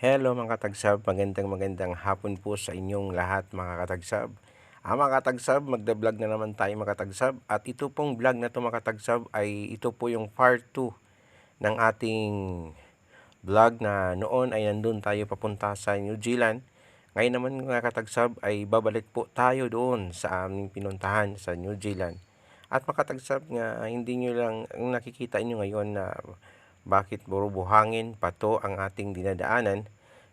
Hello mga katagsab, magandang magandang hapon po sa inyong lahat mga katagsab. Ah, mga katagsab, magda-vlog na naman tayo mga katagsab. At ito pong vlog na to mga katagsab ay ito po yung part 2 ng ating vlog na noon ay nandun tayo papunta sa New Zealand. Ngayon naman mga katagsab ay babalik po tayo doon sa aming pinuntahan sa New Zealand. At mga katagsab nga hindi nyo lang ang nakikita nyo ngayon na bakit puro buhangin pato ang ating dinadaanan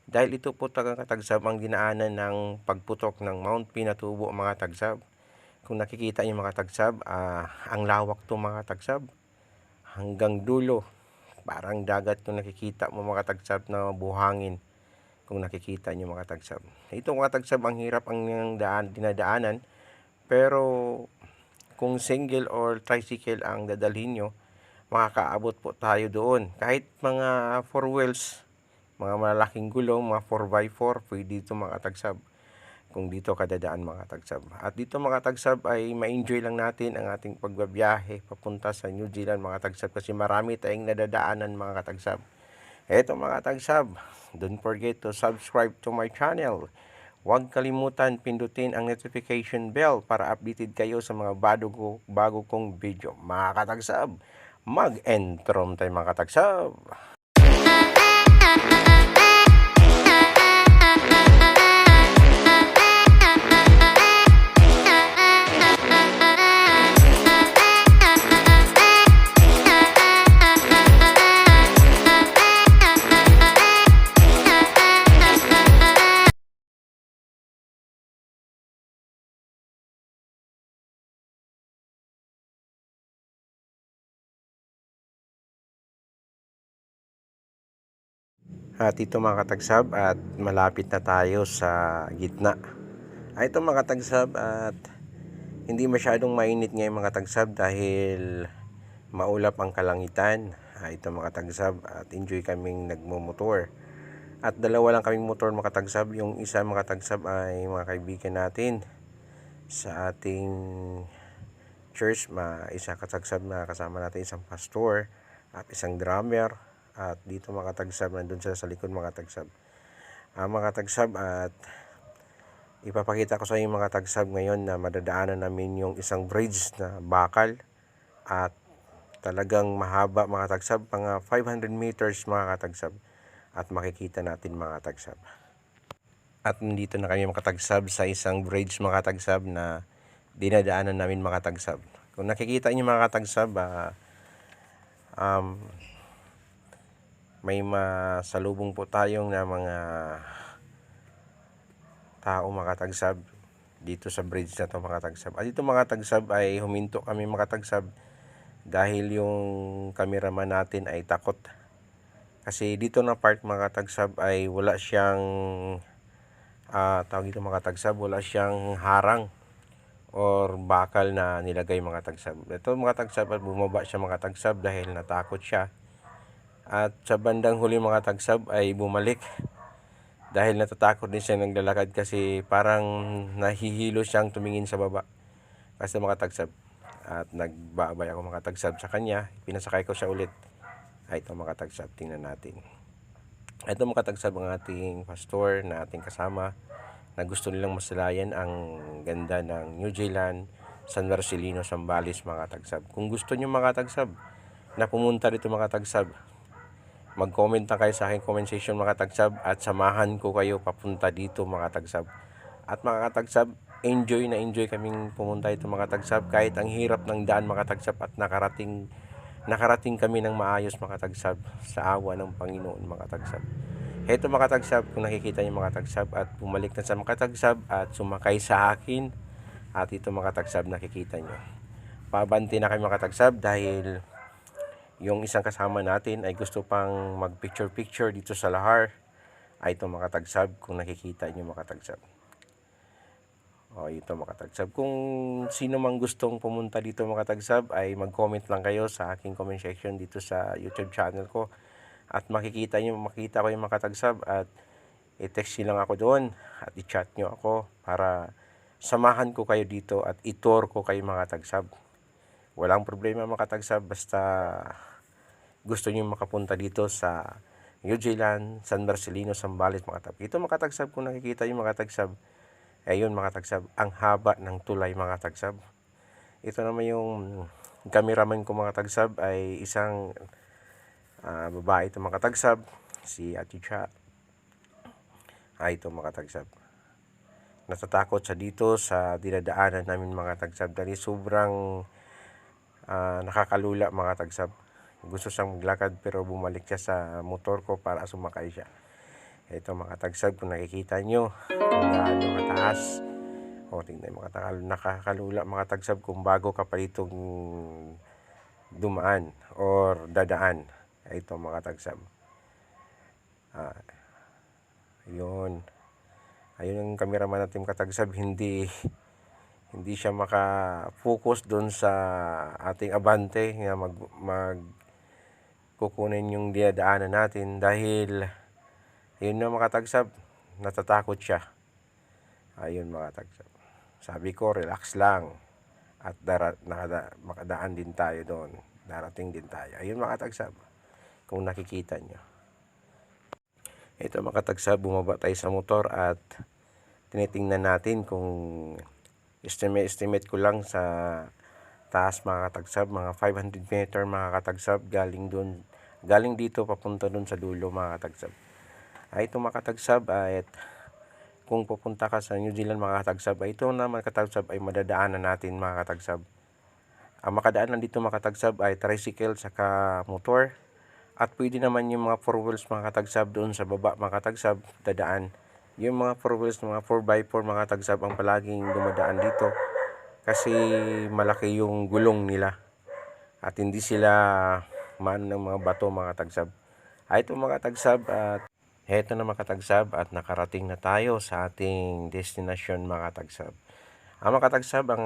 dahil ito po katagsab ang dinaanan ng pagputok ng Mount Pinatubo mga tagsab. Kung nakikita niyo mga tagsab, ah, ang lawak to mga tagsab hanggang dulo. Parang dagat kung nakikita mo mga tagsab na buhangin kung nakikita niyo mga tagsab. Ito mga tagsab ang hirap ang daan, dinadaanan pero kung single or tricycle ang dadalhin nyo, makakaabot po tayo doon. Kahit mga four wheels, mga malaking gulong, mga 4x4, pwede dito mga tagsab. Kung dito kadadaan mga tagsab. At dito mga tagsab ay ma-enjoy lang natin ang ating pagbabiyahe papunta sa New Zealand mga tagsab kasi marami tayong nadadaanan mga katagsab. Eto mga tagsab, don't forget to subscribe to my channel. Huwag kalimutan pindutin ang notification bell para updated kayo sa mga bago, bago kong video. Mga katagsab, mag-entrom tayo mga katagsab. At ito mga katagsab at malapit na tayo sa gitna. Ay ito mga katagsab at hindi masyadong mainit ngayon mga katagsab dahil maulap ang kalangitan. Ay ito mga katagsab at enjoy kaming nagmumotor. At dalawa lang kaming motor mga katagsab. Yung isa mga katagsab ay mga kaibigan natin sa ating church. Ma, isa katagsab na kasama natin isang pastor at isang drummer at dito mga tagsab nandun sila sa likod mga tagsab uh, mga tagsab at ipapakita ko sa inyo mga tagsab ngayon na madadaanan namin yung isang bridge na bakal at talagang mahaba mga tagsab mga 500 meters mga katagsab at makikita natin mga tagsab at nandito na kami mga tagsab sa isang bridge mga tagsab na dinadaanan namin mga tagsab kung nakikita niyo mga tagsab uh, um, may masalubong po tayong na mga tao mga tagsab dito sa bridge na to mga tagsab. At dito mga tagsab ay huminto kami mga tagsab dahil yung cameraman natin ay takot. Kasi dito na part mga tagsab ay wala siyang uh, tawag dito mga tagsab, wala siyang harang or bakal na nilagay mga tagsab. Ito mga tagsab at bumaba siya mga tagsab dahil natakot siya at sa bandang huli mga tagsab ay bumalik. Dahil natatakot din siya naglalakad kasi parang nahihilo siyang tumingin sa baba. Kasi mga tagsab at nagbabay ako mga tagsab sa kanya. Pinasakay ko siya ulit. Ay ito mga tagsab tingnan natin. Ito mga tagsab ang ating pastor na ating kasama na gusto nilang masalayan ang ganda ng New Zealand San Marcelino, Sambales mga tagsab. Kung gusto niyo mga tagsab na pumunta dito mga tagsab mag-comment na kayo sa aking comment section mga tagsab at samahan ko kayo papunta dito mga tagsab. At mga tagsab, enjoy na enjoy kaming pumunta dito mga tagsab kahit ang hirap ng daan mga tagsab at nakarating nakarating kami ng maayos mga tagsab sa awa ng Panginoon mga tagsab. Heto mga tagsab, kung nakikita niyo mga tagsab at bumalik na sa mga tagsab at sumakay sa akin at ito mga tagsab nakikita niyo. Pabanti na kayo mga tagsab dahil yung isang kasama natin ay gusto pang mag picture picture dito sa lahar. Ay ito mga tagsab kung nakikita nyo mga tagsab o ito mga tagsab kung sino mang gustong pumunta dito mga tagsab ay mag comment lang kayo sa aking comment section dito sa youtube channel ko. At makikita nyo makita ko yung mga tagsab at i-text nyo lang ako doon at i-chat nyo ako para samahan ko kayo dito at i-tour ko kayo mga tagsab walang problema mga tagsab basta gusto niyo makapunta dito sa New Zealand, San Marcelino, Zambales mga tagsab. Ito mga tagsab kung nakikita yung mga tagsab, ayun mga tagsab, ang haba ng tulay mga tagsab. Ito naman yung cameraman ko mga tagsab ay isang ah, babae ito mga tagsab, si Ate Cha. Ay ito mga tagsab. Natatakot siya dito sa dinadaanan namin mga tagsab dahil sobrang ah, nakakalula mga tagsab. Gusto siyang maglakad pero bumalik siya sa motor ko para sumakay siya. Ito mga tagsab kung nakikita nyo kung gaano kataas. O tingnan mga takal, nakakalula mga tagsab kung bago ka pa ditong dumaan or dadaan. Ito mga tagsab. Ah, yun. Ayun ang cameraman natin katagsab, hindi hindi siya maka-focus doon sa ating abante nga mag, mag kukunin yung dinadaanan natin dahil ayun na mga tagsab, natatakot siya. Ayun mga tagsab. Sabi ko, relax lang. At dara, nakada, makadaan din tayo doon. Darating din tayo. Ayun mga tagsab. Kung nakikita nyo. Ito mga tagsab, bumaba tayo sa motor at tinitingnan natin kung estimate, estimate ko lang sa taas mga katagsab, mga 500 meter mga katagsab, galing doon, galing dito papunta doon sa dulo mga katagsab. Ay ito mga katagsab ay kung pupunta ka sa New Zealand mga katagsab, ay ito naman katagsab ay madadaanan natin mga katagsab. Ang makadaanan dito mga katagsab ay tricycle saka motor. At pwede naman yung mga four wheels mga katagsab doon sa baba mga katagsab dadaan. Yung mga four wheels, mga 4x4 mga katagsab ang palaging dumadaan dito kasi malaki yung gulong nila at hindi sila maano ng mga bato mga tagsab. Ay ito mga tagsab at heto na mga tagsab at nakarating na tayo sa ating destination mga tagsab. Ang mga tagsab, ang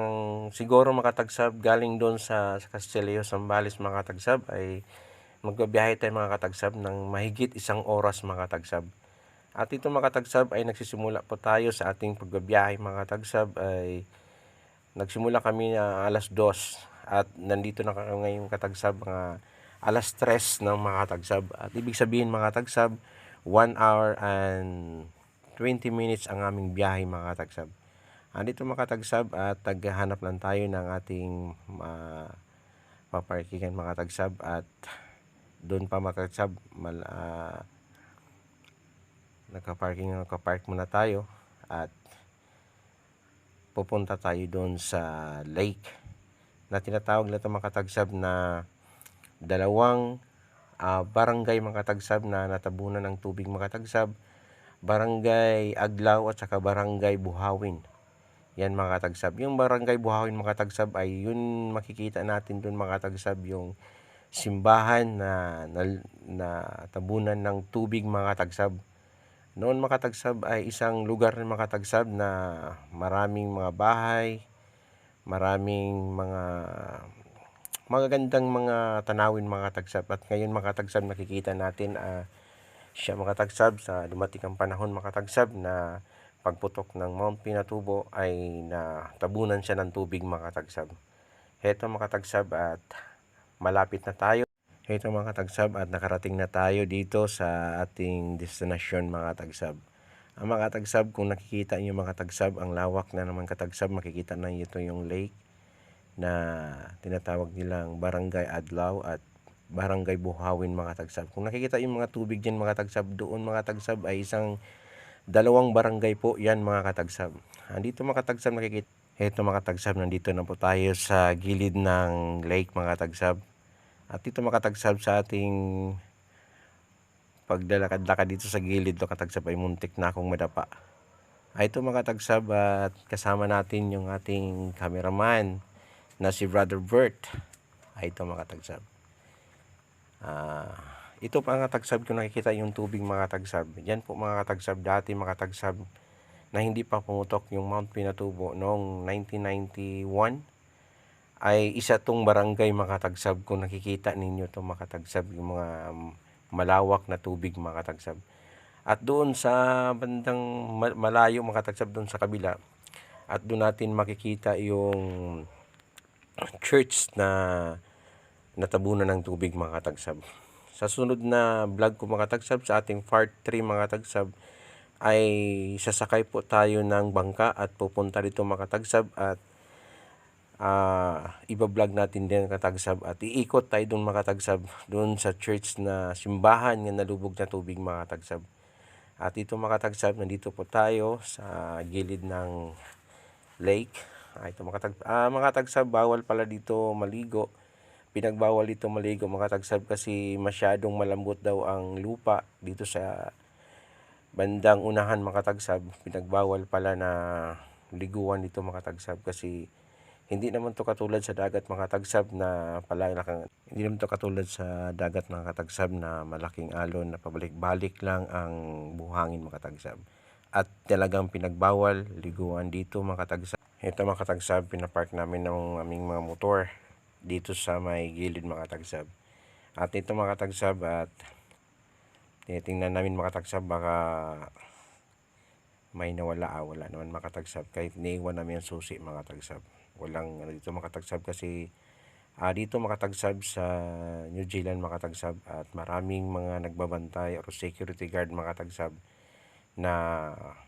siguro mga tagsab galing doon sa, sa Castillo, Zambales mga tagsab ay magbabiyahe tayo mga katagsab ng mahigit isang oras mga katagsab. At ito mga katagsab ay nagsisimula po tayo sa ating pagbabiyahe mga katagsab ay nagsimula kami na alas 2 at nandito na kami ngayong katagsab mga alas 3 ng mga katagsab. At ibig sabihin mga katagsab 1 hour and 20 minutes ang aming biyahe mga katagsab. Andito mga katagsab at taghanap lang tayo ng ating uh, paparkingan mga tagsab at doon pa makatsab mal, uh, nagka-parking nagka-park muna tayo at pupunta tayo doon sa lake na tinatawag na ito makatagsab na dalawang uh, barangay makatagsab na natabunan ng tubig makatagsab barangay Aglaw at saka barangay Buhawin yan mga katagsab yung barangay Buhawin mga katagsab ay yun makikita natin doon mga katagsab yung simbahan na, na, na tabunan ng tubig mga tagsab. Noon mga tagsab ay isang lugar ng mga tagsab na maraming mga bahay, maraming mga magagandang mga tanawin mga tagsab. At ngayon mga tagsab nakikita natin uh, siya mga tagsab sa dumating ang panahon mga tagsab na pagputok ng Mount Pinatubo ay na tabunan siya ng tubig mga tagsab. Heto mga tagsab at malapit na tayo. Ito mga tagsab at nakarating na tayo dito sa ating destination mga tagsab. Ang mga tagsab, kung nakikita niyo mga tagsab, ang lawak na naman katagsab, makikita na ito yung lake na tinatawag nilang Barangay Adlaw at Barangay Buhawin mga tagsab. Kung nakikita yung mga tubig dyan mga tagsab, doon mga tagsab ay isang dalawang barangay po yan mga katagsab. Andito mga katagsab nakikita. Ito mga tagsab, nandito na po tayo sa gilid ng lake mga tagsab. At ito makatagsab sa ating paglalakad-lakad dito sa gilid to katagsab ay muntik na akong madapa. Ay ito makatagsab at kasama natin yung ating cameraman na si Brother Bert. Ay ito makatagsab. Ah, uh, ito pa nga tagsab ko nakikita yung tubig mga tagsab. Yan po mga katagsab dati mga tagsab na hindi pa pumutok yung Mount Pinatubo noong 1991 ay isa tong barangay makatagsab kung nakikita ninyo to makatagsab yung mga malawak na tubig makatagsab. At doon sa bandang malayo makatagsab doon sa kabila at doon natin makikita yung church na natabunan ng tubig makatagsab. Sa sunod na vlog ko mga tagsab sa ating part 3 mga tagsab ay sasakay po tayo ng bangka at pupunta dito mga tagsab at ah iba-vlog natin din mga tagsab at iikot tayo doon mga tagsab doon sa church na simbahan nga nalubog na tubig mga tagsab. At ito mga tagsab, nandito po tayo sa gilid ng lake. Ah, ito mga, tag, ah, mga tagsab, bawal pala dito maligo. Pinagbawal dito maligo mga tagsab kasi masyadong malambot daw ang lupa dito sa bandang unahan mga tagsab. Pinagbawal pala na liguan dito mga tagsab kasi hindi naman to katulad sa dagat mga tagsab na palakang hindi naman to katulad sa dagat mga katagsab na malaking alon na pabalik-balik lang ang buhangin mga katagsab. At talagang pinagbawal liguan dito mga katagsab. Ito mga katagsab, pinapark namin ng aming mga motor dito sa may gilid mga katagsab. At ito mga katagsab at tinitingnan namin mga katagsab baka may nawala ah, wala naman makatagsab kahit niiwan namin ang susi mga tagsab walang ano dito makatagsab kasi ah, dito makatagsab sa New Zealand makatagsab at maraming mga nagbabantay or security guard makatagsab na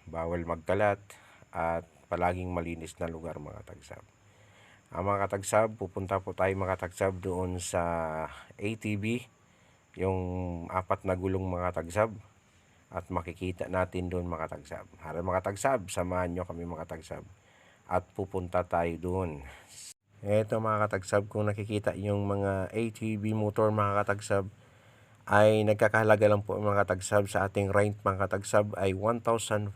bawal magkalat at palaging malinis na lugar mga tagsab ang mga katagsab pupunta po tayo mga tagsab doon sa ATV yung apat na gulong mga tagsab at makikita natin doon mga tagsab. Hara mga tagsab, samahan nyo kami mga tagsab at pupunta tayo doon. Ito mga katagsab, kung nakikita yung mga ATV motor mga katagsab, ay nagkakahalaga lang po mga katagsab sa ating rent mga katagsab ay 1,500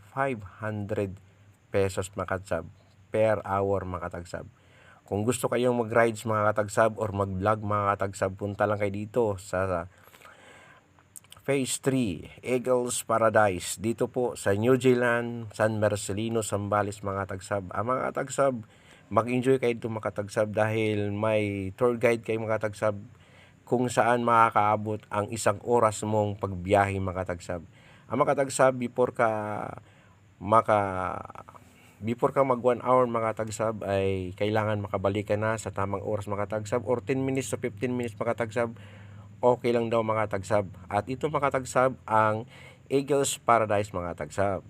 pesos mga katagsab per hour mga katagsab. Kung gusto kayong mag-rides mga katagsab or mag-vlog mga katagsab, punta lang kayo dito sa Phase 3, Eagles Paradise. Dito po sa New Zealand, San Marcelino, Zambales mga tagsab. Ang mga tagsab, mag-enjoy kayo dito mga tagsab dahil may tour guide kayo mga tagsab kung saan makakaabot ang isang oras mong pagbiyahe mga tagsab. Ang mga tagsab, before ka maka before ka mag 1 hour mga tagsab ay kailangan makabalik ka na sa tamang oras mga tagsab or 10 minutes to 15 minutes mga tagsab okay lang daw mga tagsab. At ito mga tagsab ang Eagles Paradise mga tagsab.